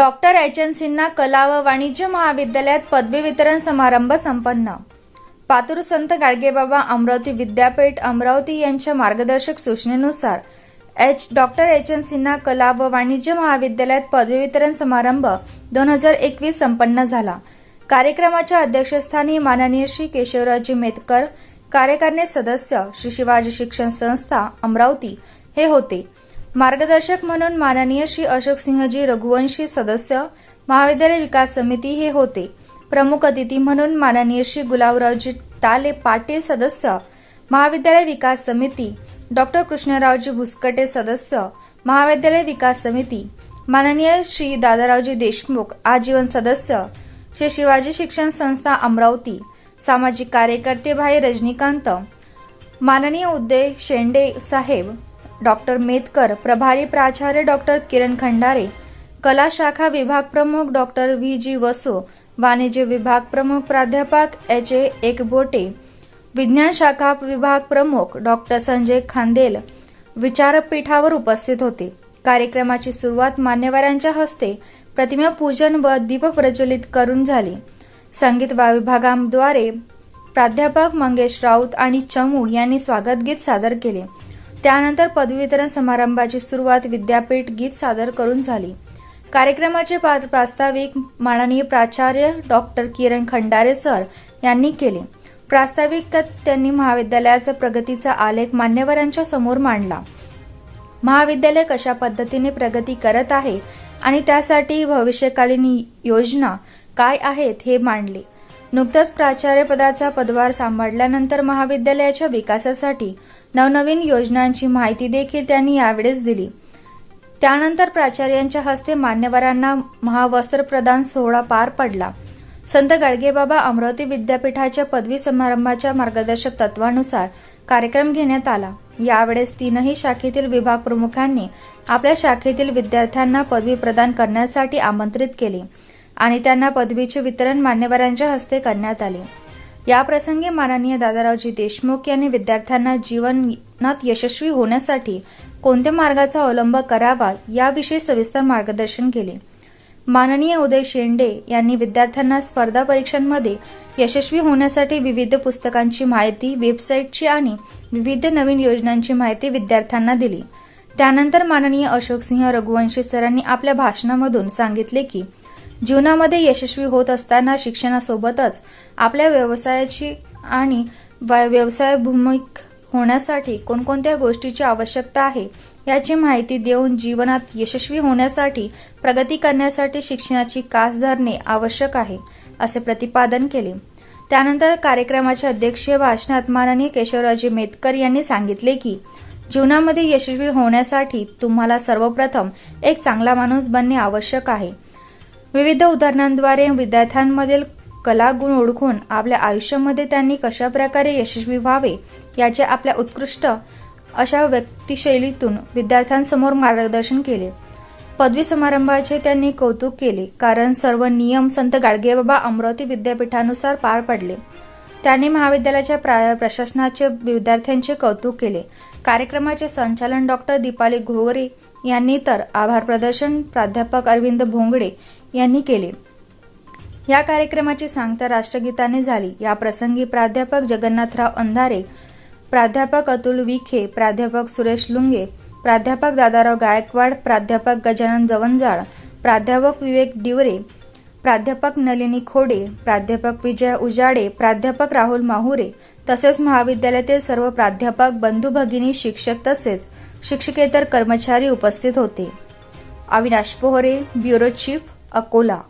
Doctor H N Sinha कला व वाणिज्य महाविद्यालयात पदवी वितरण समारंभ संपन्न. पातूर संत गाडगेबाबा अमरावती विद्यापीठ अमरावती यांच्या मार्गदर्शक सूचनेनुसार H doctor H N Sinha कला व वाणिज्य महाविद्यालयात पदवी वितरण समारंभ दोन हजार एकवीस संपन्न झाला. कार्यक्रमाच्या अध्यक्षस्थानी माननीय श्री केशवरावजी मेतकर कार्यकारिणी सदस्य श्री शिवाजी शिक्षण संस्था अमरावती हे होते. मार्गदर्शक म्हणून माननीय श्री अशोक सिंहजी रघुवंशी सदस्य महाविद्यालय विकास समिती हे होते. प्रमुख अतिथी म्हणून माननीय श्री गुलाबरावजी ताले पाटील सदस्य महाविद्यालय विकास समिती. डॉक्टर कृष्णरावजी भुसकटे सदस्य महाविद्यालय विकास समिती. माननीय श्री दादारावजी देशमुख आजीवन सदस्य श्री शिवाजी शिक्षण संस्था अमरावती. सामाजिक कार्यकर्ते भाई रजनीकांत. माननीय उदय शेंडे साहेब डॉक्टर मेतकर प्रभारी प्राचार्य डॉक्टर किरण खंडारे कला शाखा विभाग प्रमुख डॉक्टर व्ही जी वसो वाणिज्य विभाग प्रमुख प्राध्यापक एच. ए. एकबोटे विज्ञान शाखा विभाग प्रमुख डॉक्टर संजय खांदेल विचारपीठावर उपस्थित होते. कार्यक्रमाची सुरुवात मान्यवरांच्या हस्ते प्रतिमा पूजन व दीप प्रज्वलित करून झाली. संगीत विभागाद्वारे प्राध्यापक मंगेश राऊत आणि चमू यांनी स्वागत गीत सादर केले. त्यानंतर पदवी समारंभाची सुरुवात विद्यापीठ गीत सादर करून झाली. कार्यक्रमाचे पा- प्रास्ताविक माननीय प्राचार्य डॉक्टर किरण खंडारे सर यांनी केले. प्रास्ताविकात त्यांनी महाविद्यालयाचा प्रगतीचा आलेख मान्यवरांच्या समोर मांडला. महाविद्यालय कशा पद्धतीने प्रगती करत आहे आणि त्यासाठी भविष्यकालीन योजना काय आहेत हे मांडले. नुकतंच प्राचार्यपदाचा पदभार सांभाळल्यानंतर महाविद्यालयाच्या विकासासाठी नवनवीन योजनांची माहिती देखील त्यांनी यावेळेस दिली. त्यानंतर प्राचार्यांच्या हस्ते मान्यवरांना महावस्त्र प्रदान सोहळा पार पडला. संत गाडगेबाबा अमरावती विद्यापीठाच्या पदवी समारंभाच्या मार्गदर्शक तत्वानुसार कार्यक्रम घेण्यात आला. यावेळेस तीनही शाखेतील विभाग प्रमुखांनी आपल्या शाखेतील विद्यार्थ्यांना पदवी प्रदान करण्यासाठी आमंत्रित केले. आणि त्यांना पदवीचे वितरण मान्यवरांच्या हस्ते करण्यात आले. याप्रसंगी माननीय दादारावजी देशमुख यांनी विद्यार्थ्यांना जीवनात यशस्वी होण्यासाठी कोणत्या मार्गाचा अवलंब करावा याविषयी सविस्तर मार्गदर्शन केले. माननीय उदय शेंडे यांनी विद्यार्थ्यांना स्पर्धा परीक्षांमध्ये यशस्वी होण्यासाठी विविध पुस्तकांची माहिती वेबसाईटची आणि विविध नवीन योजनांची माहिती विद्यार्थ्यांना दिली. त्यानंतर माननीय अशोक सिंह रघुवंशी सरांनी आपल्या भाषणामधून सांगितले की जीवनामध्ये यशस्वी होत असताना शिक्षणासोबतच आपल्या व्यवसायाची आणि व्यवसाय भूमिक होण्यासाठी कोणकोणत्या गोष्टीची आवश्यकता आहे याची माहिती देऊन जीवनात यशस्वी होण्यासाठी प्रगती करण्यासाठी शिक्षणाची कास धरणे आवश्यक आहे असे प्रतिपादन केले. त्यानंतर कार्यक्रमाच्या अध्यक्षीय भाषणात माननीय केशवरावजी मेतकर यांनी सांगितले की जीवनामध्ये यशस्वी होण्यासाठी तुम्हाला सर्वप्रथम एक चांगला माणूस बनणे आवश्यक आहे. विविध उदाहरणांद्वारे विद्यार्थ्यांमधील कलागुण ओळखून आपल्या आयुष्यामध्ये त्यांनी कशा प्रकारे यशस्वी व्हावे याचे आपल्या उत्कृष्ट अशा व्यक्तिशैलीतून विद्यार्थ्यांसमोर मार्गदर्शन केले. पदवी समारंभाचे त्यांनी कौतुक केले कारण सर्व नियम संत गाडगेबाबा अमरावती विद्यापीठानुसार पार पडले. त्यांनी महाविद्यालयाच्या प्रा- प्रशासनाचे विद्यार्थ्यांचे कौतुक केले. कार्यक्रमाचे संचालन डॉक्टर दीपाली घोगरे यांनी तर आभार प्रदर्शन प्राध्यापक अरविंद भोंगडे यांनी केले. या कार्यक्रमाची सांगता राष्ट्रगीताने झाली. या प्रसंगी प्राध्यापक जगन्नाथराव अंधारे प्राध्यापक अतुल विखे प्राध्यापक सुरेश लुंगे प्राध्यापक दादाराव गायकवाड प्राध्यापक गजानन जवंजाळ प्राध्यापक विवेक डिवरे प्राध्यापक नलिनी खोडे प्राध्यापक विजय उजाडे प्राध्यापक राहुल माहुरे तसेच महाविद्यालयातील सर्व प्राध्यापक बंधू भगिनी शिक्षक तसेच शिक्षकेतर कर्मचारी उपस्थित होते. Avinash Pohare bureau chief Akola.